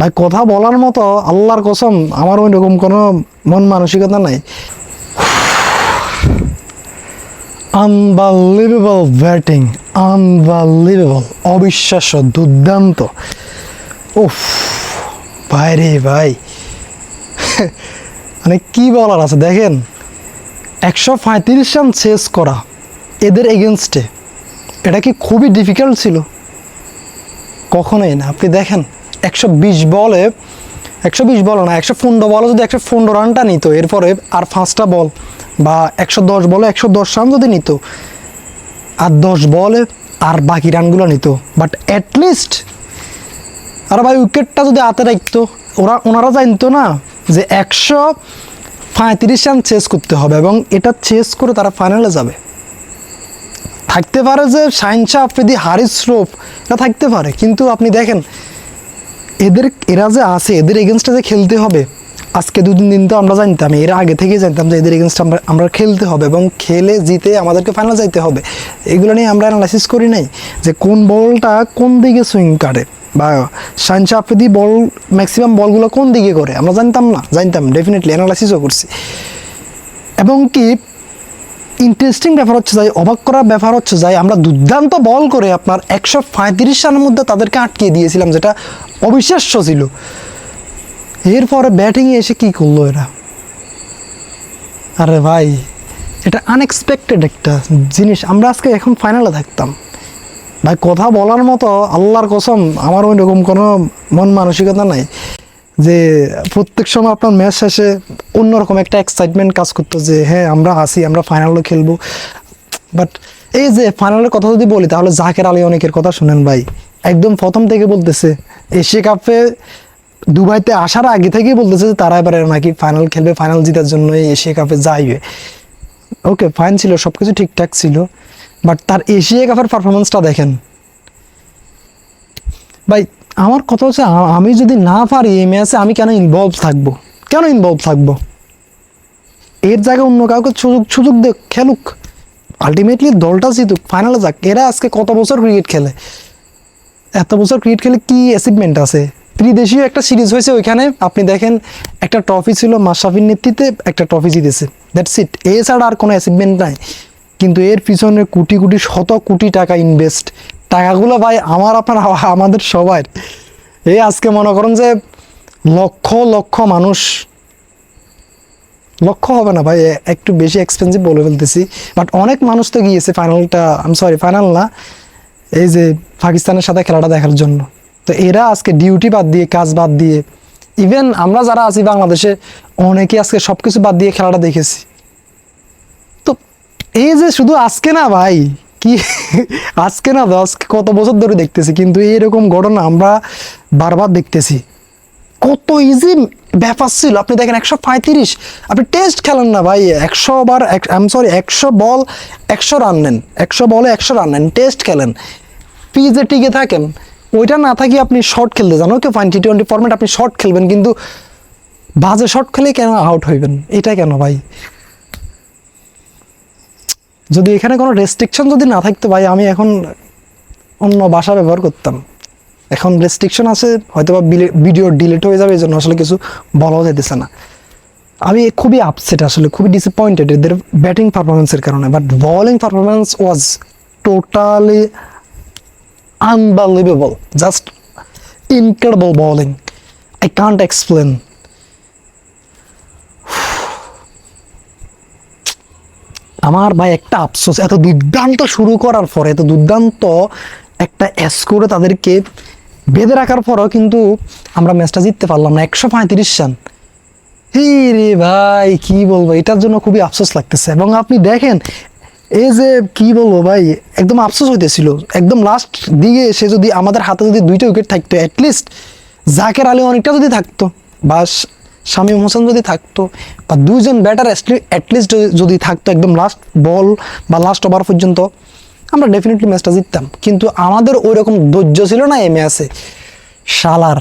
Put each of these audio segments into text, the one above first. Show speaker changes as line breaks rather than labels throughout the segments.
ভাই, কথা বলার মতো আল্লাহর কসম, আমার ওই রকম কোনো মন মানসিকতা নাই। আনবালিভেবল ব্যাটিং আনবালিভেবল অবিশ্বাস্য, দুর্দান্ত। উফ, ভাই রে ভাই। মানে কি বলার আছে, দেখেন, একশো পঁয়ত্রিশ রান চেস করা এদের এগেনস্টে এটা কি খুবই ডিফিকাল্ট ছিল? কখনোই না, আপনি দেখেন। একশো বিশ বলে, একশো বিশ বল না, একশো পনেরো বলে যদি একশো পনেরো রানটা নিত, এরপরে আর পাঁচটা বল বা একশো দশ বলে একশো দশ রান যদি নিত, আর দশ বলে আর বাকি রানগুলো নিত। বাট অ্যাটলিস্ট আর ভাই, উইকেটটা যদি হাতে রাখতো, ওরা, ওনারা জানতো না যে একশো পঁয়ত্রিশ রান চেস করতে হবে এবং এটা চেস করে তারা ফাইনালে যাবে। থাকতে পারে যে শাহিনশাহ আফ্রিদি, হারিস শ্রোফ এটা থাকতে পারে। কিন্তু আপনি দেখেন এদের, এরা যে আছে, এদের এগেনস্টে যে খেলতে হবে, আজকে দুদিন দিন তো আমরা জানতাম, এর আগে থেকেই জানতাম যে এদের এগেনস্টে আমরা আমরা খেলতে হবে এবং খেলে জিতে আমাদেরকে ফাইনাল যাইতে হবে। এগুলো নিয়ে আমরা অ্যানালাইসিস করি নাই যে কোন বলটা কোন দিকে সুইং কাটে বা শাহিনশাহ আফ্রিদি বল ম্যাক্সিমাম বলগুলো কোন দিকে করে, আমরা জানতাম না, জানতাম ডেফিনেটলি অ্যানালাইসিসও করছি। এবং কি ইন্টারেস্টিং ব্যাপার হচ্ছে যাই অবাক করার ব্যাপার হচ্ছে যাই আমরা দুর্দান্ত বল করে আপনার একশো পঁয়ত্রিশ রানের মধ্যে তাদেরকে আটকিয়ে দিয়েছিলাম, যেটা অবিশ্বাস্য ছিল। এরপরে ব্যাটিংয়ে এসে কি করল এরা? আরে ভাই, এটা আনএক্সপেক্টেড একটা জিনিস। আমরা আজকে এখন ফাইনালে থাকতাম। ভাই, কথা বলার মতো আল্লাহর কসম, আমার ওই রকম কোনো মন মানসিকতা নাই। যে প্রত্যেক সময় আপনার ম্যাচ শেষে অন্যরকম একটা এক্সাইটমেন্ট কাজ করতো যে হ্যাঁ আমরা আসি আমরা ফাইনালও খেলব। বাট এই যে ফাইনালের কথা যদি বলি, তাহলে জাকের আলী অনেকের কথা শুনেন ভাই। একদম প্রথম থেকে বলতেছে, এশিয়া কাপে দুবাইতে আসার আগে থেকেই বলতেছে যে, তারা এবারে নাকি ফাইনাল খেলবে ফাইনাল জিতার জন্য এশিয়া কাপে যাইবে। ওকে ফাইন ছিল সব কিছু ঠিকঠাক ছিল। বাট তার এশিয়া কাপের পারফরমেন্সটা দেখেন। ভাই আমার কথা হচ্ছে আমি যদি না পারি এই ম্যাচে আমি কেন ইনভলভ থাকব? কেন ইনভলভ থাকব? এর জায়গায় অন্য কাউকে সুযোগ সুযোগ দেখ খেলুক। আলটিমেটলি দলটা জিতুক ফাইনালে যাক। এরা আজকে কত বছর ক্রিকেট খেলে? এত বছর ক্রিকেট খেলে কি অ্যাচিভমেন্ট আছে? ত্রিদেশীয় একটা সিরিজ হয়েছে ওইখানে। আপনি দেখেন, একটা ট্রফি ছিল মাশরাফির নেতৃত্বে, একটা ট্রফি জিতেছে। দ্যাটস ইট এছাড়া আর কোনো অ্যাচিভমেন্ট নাই। কিন্তু এর পিছনে কোটি কোটি, শত কোটি টাকা ইনভেস্ট টাকাগুলো ভাই আমার, আপনার, আমাদের সবার। এই আজকে মনে করেন যে লক্ষ লক্ষ মানুষ লক্ষ্য হবে না ভাই একটু বেশি এক্সপেন্সিভ বলে ফেলতেছি। বাট অনেক মানুষ তো গিয়েছে ফাইনালটা আমি সরি ফাইনাল না, এই যে পাকিস্তানের সাথে খেলাটা দেখার জন্য। তো এরা আজকে ডিউটি বাদ দিয়ে, কাজ বাদ দিয়ে ইভেন আমরা যারা আছি বাংলাদেশে অনেকে আজকে সব কিছু বাদ দিয়ে খেলাটা দেখেছি। তো এই যে শুধু আজকে না ভাই কি? আজকে না আজকে কত বছর ধরে দেখতেছি, কিন্তু এরকম ঘটনা আমরা বারবার দেখতেছি। কত ইজি ব্যাপার ছিল। আপনি দেখেন একশো পঁয়ত্রিশ, আপনি টেস্ট খেলেন না ভাই, একশো বার আম সরি একশো বল, একশো রান নেন। একশো বলে একশো রান নেন টেস্ট খেলেন। পিজে টিকে থাকেন। ওইটা না থাকি আপনি শর্ট খেলতে জানো okay fine T twenty format আপনি শর্ট খেলবেন, কিন্তু বাজে শর্ট খেলে কেন আউট হইবেন? এটা কেন ভাই? যদি এখানে কোনো রেস্ট্রিকশন যদি না থাকতো ভাই, আমি এখন অন্য ভাষা ব্যবহার করতাম। এখন রেস্ট্রিকশন আছে হয়তো বা ভিডিও ডিলিট হয়ে যাবে, এই জন্য আসলে কিছু বলাও যেতেছে না। আমি খুবই আপসেট আসলে, খুবই ডিসঅ্যাপয়েন্টেড এদের ব্যাটিং পারফরমেন্সের কারণে but bowling performance was totally unbelievable just incredible bowling I can't explain আমার ভাই একটা আফসোস, এত দুর্দান্ত শুরু করার পরে, এত দুর্দান্ত একটা অ্যাস করে তাদেরকে বেঁধে রাখার পরেও কিন্তু আমরা ম্যাচটা জিততে পারলাম না। একশো পঁয়ত্রিশ রান। হে রে ভাই, কি বলব? এটার জন্য খুবই আফসোস লাগতেছে। এবং আপনি দেখেন, এই যে কি বলব ভাই, একদম আফসোস হইতেছিল। একদম লাস্ট দিকে এসে যদি আমাদের হাতে যদি দুইটা উইকেট থাকতো অ্যাটলিস্ট জাকের আলী অনেকটা যদি থাকতো বা শ- শামীম হোসেন যদি থাকতো বা দুইজন ব্যাটার অ্যাটলিস্ট যদি থাকতো একদম লাস্ট বল বা লাস্ট ওভার পর্যন্ত, আমরা ডেফিনেটলি ম্যাচটা জিততাম। কিন্তু আমাদের ওই রকম ধৈর্য ছিল না এই ম্যাচে শালার।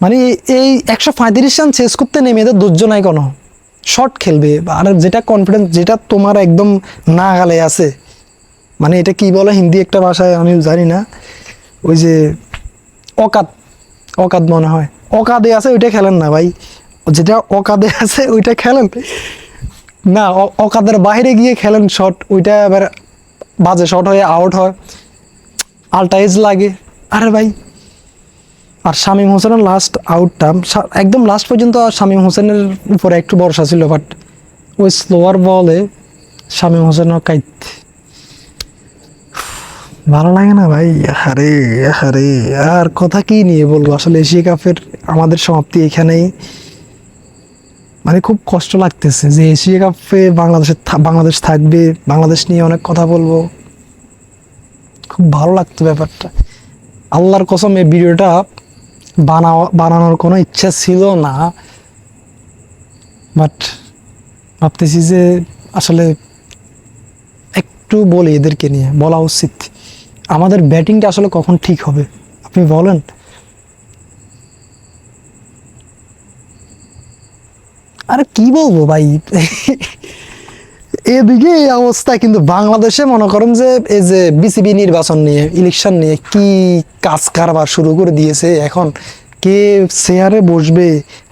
মানে এই একশো পঁয়ত্রিশ রান শেষ করতে নেমে এদের ধৈর্য নাই কোনো। শর্ট খেলবে আর যেটা কনফিডেন্স যেটা তোমার একদম না গালে আছে। মানে এটা কি বলে হিন্দি একটা ভাষায় আমি জানি না। ওই যে অকাত অকাত মনে হয়। অকাদে আছে, ওইটা খেলেন না ভাই। যেটা অকাদে আছে, ওইটা খেলেন। না অকাদের বাইরে গিয়ে খেলেন শট ওইটা এবার বাজে শট হয়ে আউট হয়। আলটা এজ লাগে। আরে ভাই, আর শামীম হোসেনের লাস্ট আউটটা একদম লাস্ট পর্যন্ত শামীম হোসেনের উপরে একটু ভরসা ছিল বাট ওই স্লোয়ার বলে শামীম হোসেনের কাইত। ভালো লাগে না ভাই? আরে আরে আর কথা কি নিয়ে বলব? আসলে এশিয়া কাপের আমাদের সমাপ্তি এখানেই। মানে খুব কষ্ট লাগতেছে যে এশিয়া কাপে বাংলাদেশের থা- বাংলাদেশ থাকবে। বাংলাদেশ নিয়ে অনেক কথা বলব। খুব ভালো লাগতো ব্যাপারটা। আল্লাহর কসম, এই ভিডিওটা বানাও, বানানোর কোনো ইচ্ছা ছিল না। বাট ভাবতেছি যে আসলে একটু বলি এদেরকে নিয়ে, বলা উচিত। আমাদের ব্যাটিংটা আসলে কখন ঠিক হবে? আপনি বলেন। আরে কি বলব ভাই? এদিকে এই অবস্থা, কিন্তু বাংলাদেশে মনে করেন যে এই যে বিসিবি নির্বাচন নিয়ে ইলেকশন নিয়ে কি কাজ কারবার শুরু করে দিয়েছে এখন? কে চেয়ারে বসবে?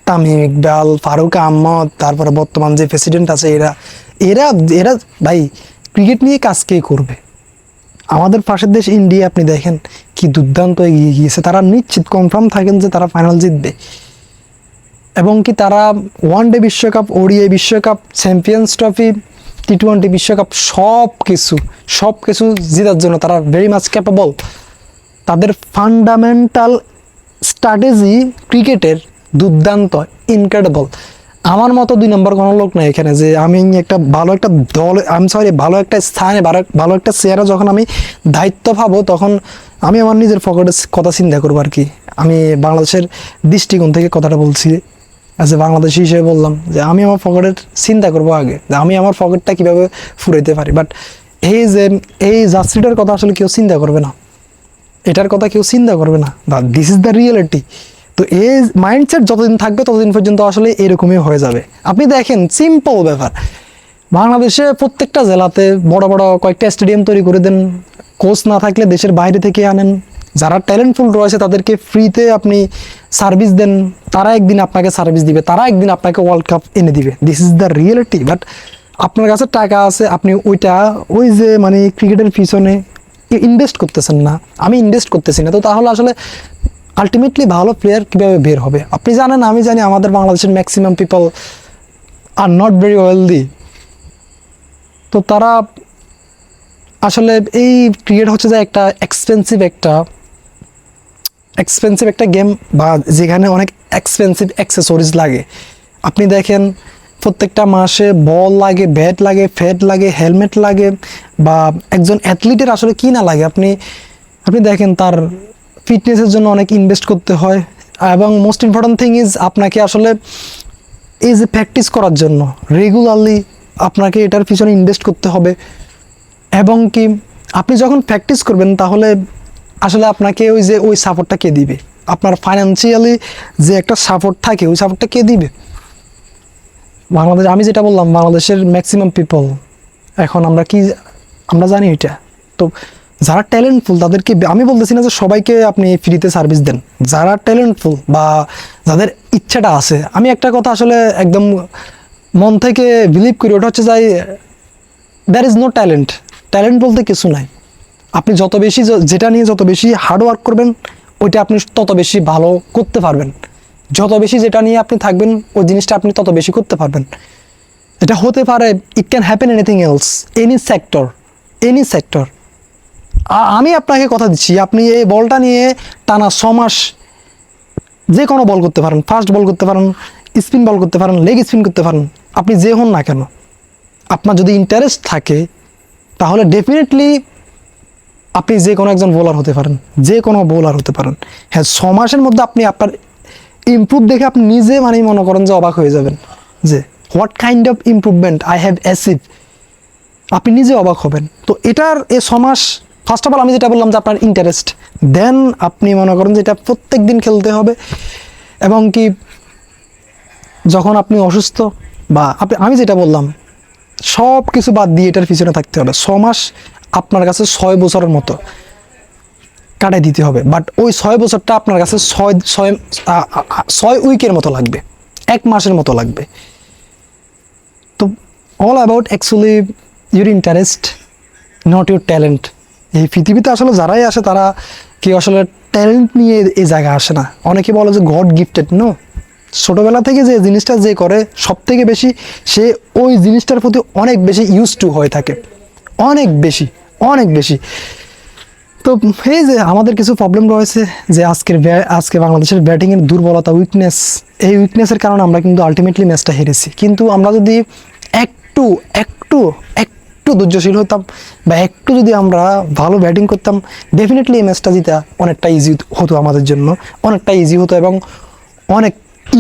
তামিম ইকবাল, ফারুক আহমদ, তারপরে বর্তমান যে প্রেসিডেন্ট আছে এরা এরা এরা ভাই ক্রিকেট নিয়ে কাজ কে করবে? আমাদের পাশের দেশ ইন্ডিয়া আপনি দেখেন কি দুর্দান্ত এগিয়ে গিয়েছে। তারা নিশ্চিত কনফার্ম থাকেন যে তারা ফাইনাল জিতবে। এবং কি তারা ওয়ান ডে বিশ্বকাপ ওডিআই বিশ্বকাপ চ্যাম্পিয়ন্স ট্রফি টি টোয়েন্টি বিশ্বকাপ সব কিছু সব কিছু জেতার জন্য তারা ভেরি মাচ ক্যাপেবল তাদের ফান্ডামেন্টাল স্ট্র্যাটেজি ক্রিকেটের দুর্দান্ত ইনক্রেডিবল আমার মতো দুই নম্বর কোনো লোক নাই এখানে যে আমি একটা ভালো একটা দল আমি সরি ভালো একটা স্থানে, ভালো একটা চেয়ারে যখন আমি দায়িত্ব পাবো তখন আমি আমার নিজের পকেটের কথা চিন্তা করব আর কি। আমি বাংলাদেশের দৃষ্টিকোণ থেকে কথাটা বলছি। এ বাংলাদেশি হিসেবে বললাম যে আমি আমার পকেটের চিন্তা করব আগে, যে আমি আমার পকেটটা কীভাবে ফুরাইতে পারি। বাট এই যে, এই জার্সিটার কথা আসলে কেউ চিন্তা করবে না। এটার কথা কেউ চিন্তা করবে না। দিস ইজ দ্য রিয়েলিটি তো এই মাইন্ডসেট যতদিন থাকবে, ততদিন পর্যন্ত আসলে এরকমই হয়ে যাবে। আপনি দেখেন সিম্পল ব্যাপার। বাংলাদেশে প্রত্যেকটা জেলাতে বড় বড় কয়েকটা স্টেডিয়াম তৈরি করে দেন। কোচ না থাকলে দেশের বাইরে থেকে আনেন। যারা ট্যালেন্টফুল রয়েছে, তাদেরকে ফ্রিতে আপনি সার্ভিস দেন। তারা একদিন আপনাকে সার্ভিস দিবে, তারা একদিন আপনাকে ওয়ার্ল্ড কাপ এনে দিবে। This is the reality but আপনার কাছে টাকা আছে, আপনি ওইটা, ওই যে মানে ক্রিকেটের পিছনে ইনভেস্ট করতেছেন না। আমি ইনভেস্ট করতেছি না। তো তাহলে আসলে আলটিমেটলি ভালো প্লেয়ার কীভাবে বের হবে? আপনি জানেন, আমি জানি আমাদের বাংলাদেশের maximum people are not very wealthy তো তারা আসলে এই ক্রিকেট হচ্ছে যে একটা এক্সপেন্সিভ একটা এক্সপেন্সিভ একটা গেম বা যেখানে অনেক এক্সপেন্সিভ অ্যাক্সেসরিজ লাগে। আপনি দেখেন, প্রত্যেকটা মাসে বল লাগে ব্যাট লাগে ফ্যাট লাগে হেলমেট লাগে বা একজন অ্যাথলিটের আসলে কি না লাগে? আপনি আপনি দেখেন তার ফিটনেসের জন্য অনেক ইনভেস্ট করতে হয়। এবং মোস্ট ইম্পর্ট্যান্ট থিং ইজ আপনাকে আসলে এই যে প্র্যাকটিস করার জন্য রেগুলারলি আপনাকে এটার পিছনে ইনভেস্ট করতে হবে। এবং কি আপনি যখন প্র্যাকটিস করবেন তাহলে আসলে আপনাকে ওই যে ওই সাপোর্টটা কে দিবে? আপনার ফাইন্যান্সিয়ালি যে একটা সাপোর্ট থাকে, ওই সাপোর্টটা কে দিবে? বাংলাদেশ, আমি যেটা বললাম, বাংলাদেশের ম্যাক্সিমাম পিপল এখন আমরা কি, আমরা জানি এটা। তো যারা ট্যালেন্টফুল তাদেরকে আমি বলতেছি না যে সবাইকে আপনি ফ্রিতে সার্ভিস দেন। যারা ট্যালেন্টফুল বা যাদের ইচ্ছাটা আছে, আমি একটা কথা আসলে একদম মন থেকে বিলিভ করি, ওটা হচ্ছে যাই there is no talent talent বলতে কিছু নাই। আপনি যত বেশি যেটা নিয়ে যত বেশি হার্ড ওয়ার্ক করবেন, ওইটা আপনি তত বেশি ভালো করতে পারবেন। যত বেশি যেটা নিয়ে আপনি থাকবেন, ওই জিনিসটা আপনি তত বেশি করতে পারবেন। এটা হতে পারে it can happen anything else any sector any sector আমি আপনাকে কথা দিচ্ছি, আপনি এই বলটা নিয়ে টানা ছ মাস যে কোনো বল করতে পারেন ফাস্ট বল করতে পারেন স্পিন বল করতে পারেন লেগ স্পিন করতে পারেন, আপনি যে হন না কেন, আপনার যদি ইন্টারেস্ট থাকে, তাহলে ডেফিনেটলি আপনি যে কোনো একজন বোলার হতে পারেন, যে কোনো বোলার হতে পারেন। হ্যাঁ ছ মাসের মধ্যে আপনি আপনার ইমপ্রুভ দেখে আপনি নিজে মানে মনে করেন যে অবাক হয়ে যাবেন যে what kind of improvement I have achieve আপনি নিজে অবাক হবেন। তো এটার এ ছমাস ফার্স্ট অফ অল আমি যেটা বললাম যে আপনার ইন্টারেস্ট দেন আপনি মনে করেন যে এটা প্রত্যেক দিন খেলতে হবে। এবং কি যখন আপনি অসুস্থ বা আপনি, আমি যেটা বললাম সব কিছু বাদ দিয়ে এটার পিছনে থাকতে হবে। ছ মাস আপনার কাছে ছয় বছরের মতো কাটাই দিতে হবে। বাট ওই ছয় বছরটা আপনার কাছে ছয় ছয় ছয় উইকের মতো লাগবে। এক মাসের মতো লাগবে। তো all about actually your interest not your talent এই পৃথিবীতে আসলে যারাই আসে, তারা কেউ আসলে ট্যালেন্ট নিয়ে এই জায়গায় আসে না। অনেকে বলে যে গড গিফটেড নো ছোটোবেলা থেকে যে জিনিসটা যে করে সব থেকে বেশি সে ওই জিনিসটার প্রতি অনেক বেশি ইউজ টু হয়ে থাকে। অনেক বেশি অনেক বেশি। তো এই যে আমাদের কিছু প্রবলেম রয়েছে যে আজকের আজকে বাংলাদেশের ব্যাটিংয়ের দুর্বলতা উইকনেস এই উইকনেসের কারণে আমরা কিন্তু আলটিমেটলি ম্যাচটা হেরেছি। কিন্তু আমরা যদি একটু একটু একটু ধৈর্যশীল হতাম বা একটু যদি আমরা ভালো ব্যাটিং করতাম ডেফিনেটলি এই ম্যাচটা জিতা অনেকটা ইজি হতো আমাদের জন্য, অনেকটা ইজি হতো এবং অনেক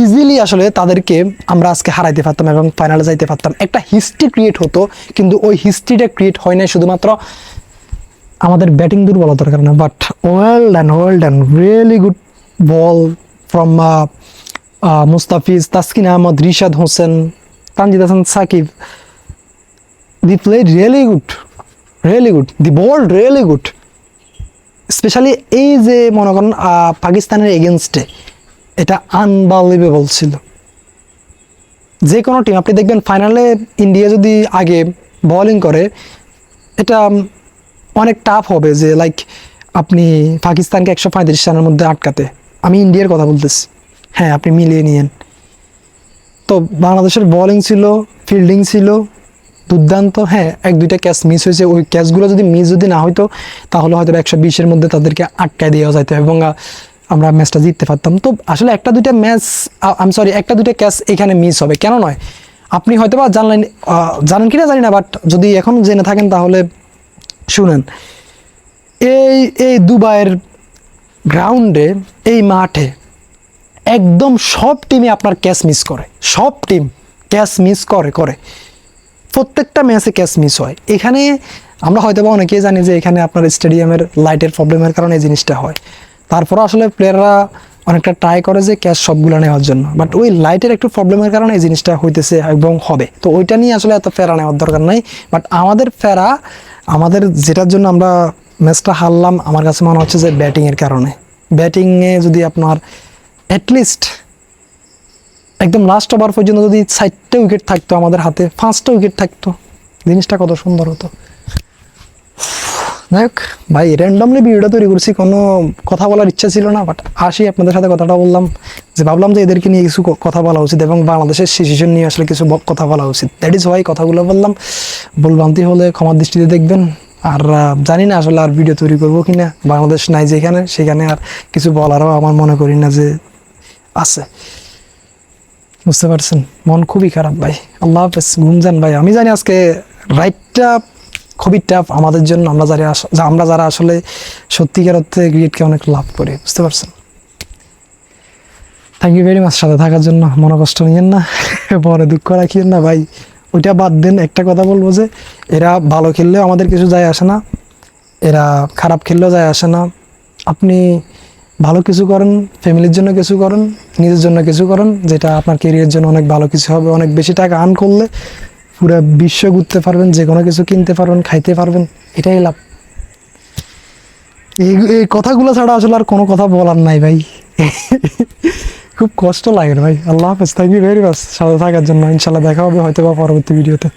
ইজিলি আসলে তাদেরকে আমরা আজকে হারাইতে পারতাম এবং ফাইনালে যাইতে পারতাম। একটা হিস্ট্রি ক্রিয়েট হতো, কিন্তু ওই হিস্ট্রিটা ক্রিয়েট হয় নাই শুধুমাত্র আমাদের ব্যাটিং দুর্বলতার কারণে। But well and well and really good bowl from Mustafiz Taskin Ahmed, Rishad Hossain, Tanzid Hasan, Shakib. The play really good really good the ball really good specially এই যে, মনে করেন পাকিস্তানের এগেনস্টে এটা আনবালিভেবল ছিল। যে কোনো টিম আপনি দেখবেন ফাইনালে ইন্ডিয়া যদি আগে বোলিং করে, এটা অনেক টাফ হবে যে লাইক আপনি পাকিস্তানকে একশো পঁয়ত্রিশ রানের মধ্যে আটকাতে। আমি ইন্ডিয়ার কথা বলতেছি। হ্যাঁ আপনি মিলিয়ে নিয়েন। তো বাংলাদেশের বোলিং ছিল ফিল্ডিং ছিল দুর্দান্ত হ্যাঁ এক দুইটা ক্যাচ মিস হয়েছে। ওই ক্যাচগুলো যদি মিস যদি না হইতো, তাহলে হয়তো একশো বিশের মধ্যে তাদেরকে আটকায় দেওয়া যাইতো এবং আমরা ম্যাচটা জিততে পারতাম। তো আসলে একটা দুইটা ম্যাচ আমি সরি একটা দুইটা ক্যাচ এখানে মিস হবে। কেন নয়? আপনি হয়তো বা জানলেন জানেন কিনা জানি না বাট যদি এখন জেনে থাকেন তাহলে শুনেন। এই এই দুবাইয়ের গ্রাউন্ডে এই মাঠে একদম সব টিমই আপনার ক্যাচ মিস করে। সব টিম ক্যাচ মিস করে করে। প্রত্যেকটা ম্যাচে ক্যাচ মিস হয়। এখানে আমরা হয়তো বা অনেকেই জানি যে এখানে আপনার স্টেডিয়ামের লাইটের প্রবলেমের কারণে এই জিনিসটা হয়। তারপর আসলে প্লেয়াররা অনেকটা ট্রাই করে যে ক্যাচ সবগুলো নেওয়ার জন্য। বাট ওই লাইটের একটু প্রবলেমের কারণে এই জিনিসটা হইতেছে এবং হবে। তো ওইটা নিয়ে আসলে এত ফেরা নেওয়ার দরকার নাই। বাট আমাদের ফেরা, আমাদের যেটার জন্য আমরা ম্যাচটা হারলাম, আমার কাছে মনে হচ্ছে যে ব্যাটিংয়ের কারণে। ব্যাটিংয়ে যদি আপনার অ্যাটলিস্ট একদম লাস্ট ওভার পর্যন্ত যদি চারটে উইকেট থাকতো আমাদের হাতে, পাঁচটা উইকেট থাকতো। জিনিসটা কত সুন্দর হতো। যাই হোক, ভাই র্যান্ডমলি ভিডিওটা তৈরি করছি, কোনো কথা বলার ইচ্ছা ছিল না বাট আসি আপনাদের সাথে কথাটা বললাম, যে ভাবলাম যে এদেরকে নিয়ে কিছু কথা বলা উচিত এবং বাংলাদেশের সিচুয়েশন নিয়ে আসলে কিছু কথা বলা উচিত। দ্যাট ইজ ওয়াই কথাগুলো বললাম। ভুলভ্রান্তি হলে ক্ষমার দৃষ্টিতে দেখবেন। আর জানি না আসলে আর ভিডিও তৈরি করব কিনা। বাংলাদেশ নাই যেখানে, সেখানে আর কিছু বলারও আমার মনে করি না যে আছে। বুঝতে পারছেন? মন খুবই খারাপ ভাই। আল্লাহ হাফেজ, ঘুম যান ভাই। আমি জানি আজকে রাইটটা খুবই টাফ আমাদের জন্য আমরা যারা আমরা যারা আসলে সত্যিকার অর্থে ক্রিকেটকে অনেক লাভ করি, বুঝতে পারছেন? থ্যাংক ইউ ভেরি মাচ সাথে থাকার জন্য মনে কষ্ট নিয়েন না, পরে দুঃখ রাখিয়েন না ভাই। ওইটা বাদ দেন, একটা কথা বলব যে, এরা ভালো খেললেও আমাদের কিছু যায় আসে না, এরা খারাপ খেললেও যায় আসে না। আপনি ভালো কিছু করেন, ফ্যামিলির জন্য কিছু করেন, নিজের জন্য কিছু করেন, যেটা আপনার কেরিয়ার জন্য অনেক ভালো কিছু হবে। অনেক বেশি টাকা আর্ন করলে পুরো বিশ্ব ঘুরতে পারবেন যে কোনো কিছু কিনতে পারবেন, খাইতে পারবেন, এটাই লাভ। এই এই কথাগুলো ছাড়া আসলে আর কোনো কথা বলার নাই ভাই। খুব কষ্ট লাগে ভাই। আল্লাহ হাফেজ থ্যাংক ইউ ভেরি মাচ সাথে থাকার জন্য ইনশাল্লাহ দেখা হবে হয়তো বা পরবর্তী ভিডিওতে।